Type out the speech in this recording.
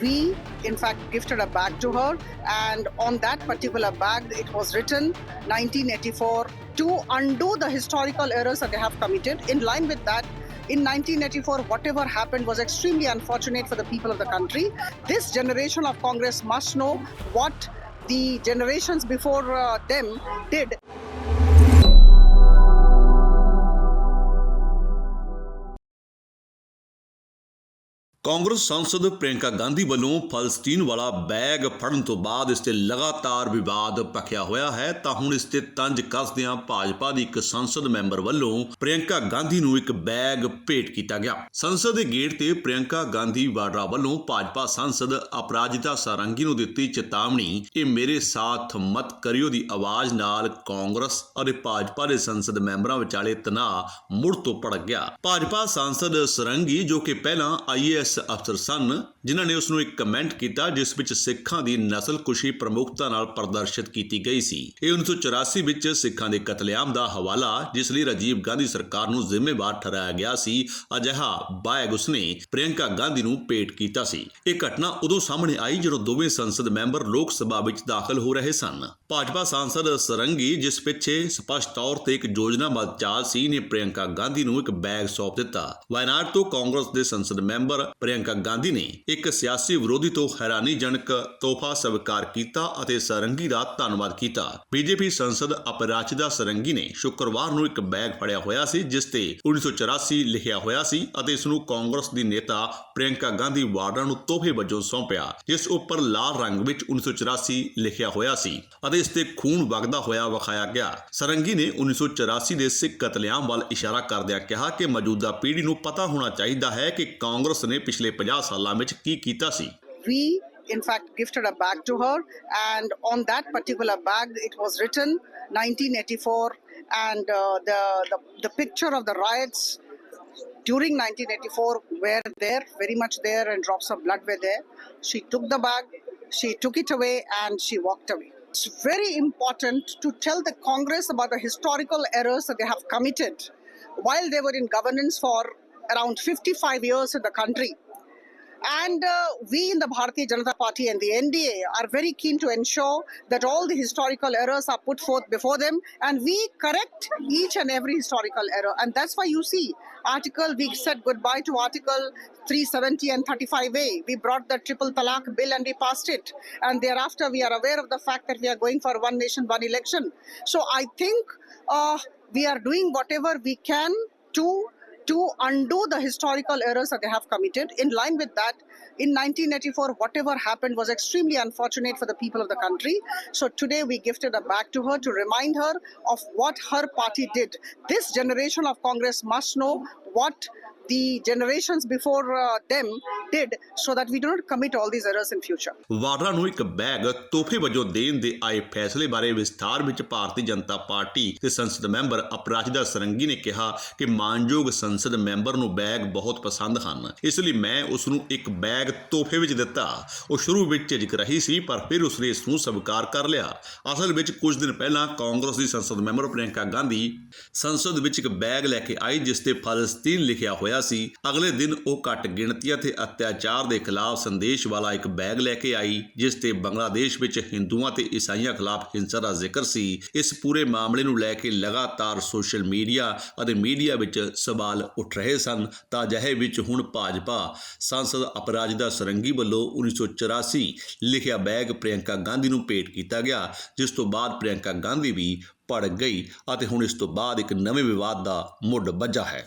we in fact gifted a bag to her. And on that particular bag it was written 1984 to undo the historical errors that they have committed. In line with that in 1984 whatever happened was extremely unfortunate for the people of the country. This generation of congress must know what the generations before uh, them did Congress ਸੰਸਦ ਪ੍ਰਿਯੰਕਾ ਗਾਂਧੀ ਵੱਲੋਂ ਫਲਸਤੀਨ ਵਾਲਾ bag ਫੜਨ ਤੋਂ ਬਾਅਦ ਇਸ ਤੇ ਲਗਾਤਾਰ ਵਿਵਾਦ ਪਖਿਆ ਹੋਇਆ ਹੈ, ਤਾਂ ਹੁਣ ਇਸ ਤੇ ਤੰਜ ਕੱਸਦਿਆਂ ਭਾਜਪਾ ਦੀ ਇੱਕ ਸੰਸਦ ਮੈਂਬਰ ਵੱਲੋਂ ਪ੍ਰਿਯੰਕਾ ਗਾਂਧੀ ਨੂੰ ਇੱਕ ਬੈਗ ਭੇਟ ਕੀਤਾ ਗਿਆ। ਸੰਸਦ ਦੇ ਗੇਟ ਤੇ ਪ੍ਰਿਯੰਕਾ ਗਾਂਧੀ ਵਾਡਰਾ ਵੱਲੋਂ ਭਾਜਪਾ ਸੰਸਦ ਅਪਰਾਜਿਤਾ ਸਾਰੰਗੀ ਨੂੰ ਦਿੱਤੀ ਚੇਤਾਵਨੀ, ਇਹ ਮੇਰੇ ਸਾਥ ਮਤ ਕਰਿਓ ਦੀ ਆਵਾਜ਼ ਨਾਲ ਕਾਂਗਰਸ ਅਤੇ ਭਾਜਪਾ ਦੇ ਸੰਸਦ ਮੈਂਬਰਾਂ ਵਿਚਾਲੇ ਤਣਾਅ ਮੁੜ ਤੋਂ ਭੜਕ ਗਿਆ। ਭਾਜਪਾ ਸੰਸਦ ਸਰੰਗੀ, ਜੋ ਕਿ ਪਹਿਲਾਂ ਆਈਏਐਸ ਅਫਸਰ ਸਨ ਜਿਨ੍ਹਾਂ ਨੇ ਉਸ ਨੂੰ ਇੱਕ ਕਮੈਂਟ ਕੀਤਾ ਜਿਸ ਵਿੱਚ ਸਿੱਖਾਂ ਦੀ ਨਸਲਕੁਸ਼ੀ ਪ੍ਰਮੁਖਤਾ ਨਾਲ ਪ੍ਰਦਰਸ਼ਿਤ ਕੀਤੀ ਗਈ ਸੀ। ਇਹ 1984 ਵਿੱਚ ਸਿੱਖਾਂ ਦੇ ਕਤਲੇਆਮ ਦਾ ਹਵਾਲਾ, ਜਿਸ ਲਈ ਰਾਜੀਵ ਗਾਂਧੀ ਸਰਕਾਰ ਨੂੰ ਜ਼ਿੰਮੇਵਾਰ ਠਹਿਰਾਇਆ ਗਿਆ ਸੀ, ਅਜਿਹਾ ਬਾਇਗ ਉਸਨੇ ਪ੍ਰਿਯੰਕਾ ਗਾਂਧੀ ਨੂੰ ਭੇਟ ਕੀਤਾ ਸੀ। ਇਹ ਘਟਨਾ ਉਦੋਂ ਸਾਹਮਣੇ ਆਈ ਜਦੋਂ ਦੋਵੇਂ ਸੰਸਦ ਮੈਂਬਰ ਲੋਕ ਸਭਾ ਵਿੱਚ ਦਾਖਲ ਹੋ ਰਹੇ ਸਨ। ਭਾਜਪਾ ਸਾਂਸਦ ਸਰੰਗੀ, ਜਿਸ ਪਿੱਛੇ ਸਪਸ਼ਟ ਤੌਰ ਤੇ ਇੱਕ ਯੋਜਨਾਬੱਧ ਚਾਲ ਸੀ, ਨੇ ਪ੍ਰਿਯੰਕਾ ਗਾਂਧੀ ਨੂੰ ਇੱਕ ਬੈਗ ਸੌਂਪ ਦਿੱਤਾ। ਵਾਇਨਾਡ ਤੋਂ ਕਾਂਗਰਸ ਦੇ ਸੰਸਦ ਮੈਂਬਰ ਪ੍ਰਿਯੰਕਾ ਗਾਂਧੀ ਨੇ ਇੱਕ ਸਿਆਸੀ ਵਿਰੋਧੀ ਤੋਂ ਹੈਰਾਨੀਜਨਕ ਤੋਹਫਾ ਸਵੀਕਾਰ ਕੀਤਾ ਅਤੇ ਸਰੰਗੀ ਦਾ ਧੰਨਵਾਦ ਕੀਤਾ। ਬੀਜੇਪੀ ਸੰਸਦ ਅਪਰਾਜਿਤਾ ਸਰੰਗੀ ਨੇ ਸ਼ੁੱਕਰਵਾਰ ਨੂੰ ਇੱਕ ਬੈਗ ਫੜਿਆ ਹੋਇਆ ਸੀ, ਜਿਸ ਤੇ 1984 ਲਿਖਿਆ ਹੋਇਆ ਸੀ ਅਤੇ ਇਸ ਨੂੰ ਕਾਂਗਰਸ ਦੀ ਨੇਤਾ ਪ੍ਰਿਯੰਕਾ ਗਾਂਧੀ ਵਾਡਰਾ ਨੂੰ ਤੋਹਫੇ ਵਜੋਂ ਸੌਂਪਿਆ, ਜਿਸ ਉੱਪਰ ਲਾਲ ਰੰਗ ਵਿੱਚ 1984 ਲਿਖਿਆ ਹੋਇਆ ਸੀ ਅਤੇ ਇਸ ਤੇ ਖੂਨ ਵਗਦਾ ਹੋਇਆ ਵਿਖਾਇਆ ਗਿਆ। ਸਰੰਗੀ ਨੇ 1984 ਦੇ ਸਿੱਖ ਕਤਲੇਆਮ ਵੱਲ ਇਸ਼ਾਰਾ ਕਰਦਿਆਂ ਕਿਹਾ ਕਿ ਮੌਜੂਦਾ ਪੀੜ੍ਹੀ ਨੂੰ ਪਤਾ ਹੋਣਾ ਚਾਹੀਦਾ ਹੈ ਕਿ ਕਾਂਗਰਸ ਨੇ ਪਿਛਲੇ 50 ਸਾਲਾਂ ਵਿੱਚ ਕੀ ਕੀਤਾ ਸੀ we in fact gifted a bag to her and on that particular bag it was written 1984 and uh, the, the the picture of the riots during 1984 were there very much there and drops of blood were there she took the bag she took it away and she walked away it's very important to tell the congress about the historical errors that they have committed while they were in governance for around 55 years in the country and uh, we in the Bharatiya Janata Party and the NDA are very keen to ensure that all the historical errors are put forth before them and we correct each and every historical error. And that's why you see article, we said goodbye to article 370 and 35A. We brought the triple talaq bill and we passed it. And thereafter we are aware of the fact that we are going for one nation, one election. So I think uh, we are doing whatever we can to to undo the historical errors that they have committed. In line with that, in 1984, whatever happened was extremely unfortunate for the people of the country. So today we gifted a bag to her to remind her of what her party did. This generation of Congress must know what the generations before uh, them did so that we do not commit all these errors in future. Vadra ਨੂੰ ਇੱਕ bag ਤੋਹਫੇ ਵਜੋਂ ਦੇਣ ਦੇ ਆਏ ਫੈਸਲੇ ਬਾਰੇ ਵਿਸਥਾਰ ਵਿੱਚ ਭਾਰਤੀ ਜਨਤਾ ਪਾਰਟੀ ਦੇ ਸੰਸਦ ਮੈਂਬਰ ਅਪਰਾਜਿਤਾ ਸਰੰਗੀ ਨੇ ਕਿਹਾ ਕਿ ਮਾਨਯੋਗ ਸੰਸਦ ਮੈਂਬਰ ਨੂੰ ਬੈਗ ਬਹੁਤ ਪਸੰਦ ਹਨ। ਇਸ ਲਈ ਮੈਂ ਉਸ ਨੂੰ ਇੱਕ ਬੈਗ ਤੋਹਫੇ ਵਿੱਚ ਦਿੱਤਾ। ਉਹ ਸ਼ੁਰੂ ਵਿੱਚ ਝਿਜਕ ਰਹੀ ਸੀ, ਪਰ ਫਿਰ ਉਸਨੇ ਇਸ ਨੂੰ ਸਵੀਕਾਰ ਕਰ ਲਿਆ। ਅਸਲ ਵਿੱਚ ਕੁਝ ਦਿਨ ਪਹਿਲਾਂ ਕਾਂਗਰਸ ਦੀ ਸੰਸਦ ਮੈਂਬਰ ਪ੍ਰਿਯੰਕਾ ਗਾਂਧੀ ਸੰਸਦ ਵਿੱਚ ਇੱਕ ਬੈਗ ਲੈ ਕੇ ਆਈ, ਜਿਸ ਤੇ ਫਲਸਤੀਨ ਲਿਖਿਆ ਹੋਇਆ ਸੀ। ਅਗਲੇ ਦਿਨ ਉਹ ਘੱਟ ਗਿਣਤੀਆਂ ਤੇ ਅਤਿਆਚਾਰ ਦੇ ਖਿਲਾਫ ਸੰਦੇਸ਼ ਵਾਲਾ ਇੱਕ ਬੈਗ ਲੈ ਕੇ ਆਈ, ਜਿਸ ਤੇ ਬੰਗਲਾਦੇਸ਼ ਵਿੱਚ ਹਿੰਦੂਆਂ ਤੇ ਈਸਾਈਆਂ ਖਿਲਾਫ ਹਿੰਸਾ ਦਾ ਜ਼ਿਕਰ ਸੀ। ਇਸ ਪੂਰੇ ਮਾਮਲੇ ਨੂੰ ਲੈ ਕੇ ਲਗਾਤਾਰ ਸੋਸ਼ਲ ਮੀਡੀਆ ਅਤੇ ਮੀਡੀਆ ਵਿੱਚ ਸਵਾਲ ਉੱਠ ਰਹੇ ਸਨ। ਤਾਂ ਅਜਿਹੇ ਵਿੱਚ ਹੁਣ ਭਾਜਪਾ ਸੰਸਦ ਅਪਰਾਜਿਤਾ ਸਰੰਗੀ ਵੱਲੋਂ 1984 ਲਿਖਿਆ ਬੈਗ ਪ੍ਰਿਯੰਕਾ ਗਾਂਧੀ ਨੂੰ ਭੇਟ ਕੀਤਾ ਗਿਆ, ਜਿਸ ਤੋਂ ਬਾਅਦ ਪ੍ਰਿਯੰਕਾ ਗਾਂਧੀ ਵੀ ਭੜਕ ਗਈ ਅਤੇ ਹੁਣ ਇਸ ਤੋਂ ਬਾਅਦ ਇੱਕ ਨਵੇਂ ਵਿਵਾਦ ਦਾ ਮੁੱਢ ਵੱਜਾ ਹੈ।